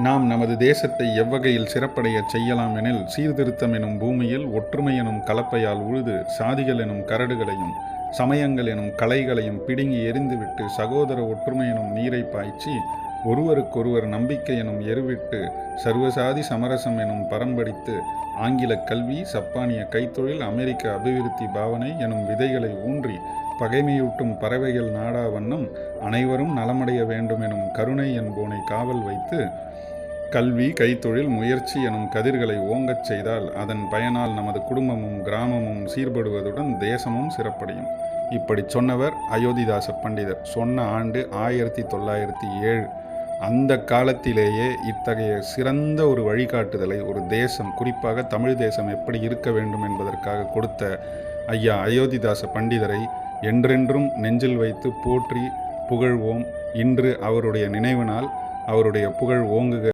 நாம் நமது தேசத்தை எவ்வகையில் சிறப்படையச் செய்யலாம் எனில் சீர்திருத்தம் எனும் பூமியில் ஒற்றுமை எனும் கலப்பையால் உழுது சாதிகள் எனும் கரடுகளையும் சமயங்கள் எனும் கலைகளையும் பிடுங்கி எறிந்துவிட்டு சகோதர ஒற்றுமை எனும் நீரை பாய்ச்சி ஒருவருக்கொருவர் நம்பிக்கை எனும் எருவிட்டு சர்வசாதி சமரசம் எனும் பரம்படித்து ஆங்கில கல்வி சப்பானிய கைத்தொழில் அமெரிக்க அபிவிருத்தி பாவனை எனும் விதைகளை ஊன்றி பகைமையூட்டும் பறவைகள் நாடா வண்ணம் அனைவரும் நலமடைய வேண்டும் எனும் கருணை என்போனை காவல் வைத்து கல்வி கைத்தொழில் முயற்சி எனும் கதிர்களை ஓங்கச் செய்தால் அதன் பயனால் நமது குடும்பமும் கிராமமும் சீர்படுவதுடன் தேசமும் சிறப்படையும். இப்படி சொன்னவர் அயோத்திதாச பண்டிதர். சொன்ன ஆண்டு ஆயிரத்தி தொள்ளாயிரத்தி ஏழு அந்த காலத்திலேயே இத்தகைய சிறந்த ஒரு வழிகாட்டுதலை ஒரு தேசம் குறிப்பாக தமிழ் தேசம் எப்படி இருக்க வேண்டும் என்பதற்காக கொடுத்த ஐயா அயோத்திதாச பண்டிதரை என்றென்றும் நெஞ்சில் வைத்து போற்றி புகழ்வோம். இன்று அவருடைய நினைவு நாள் அவருடைய புகழ் ஓங்குக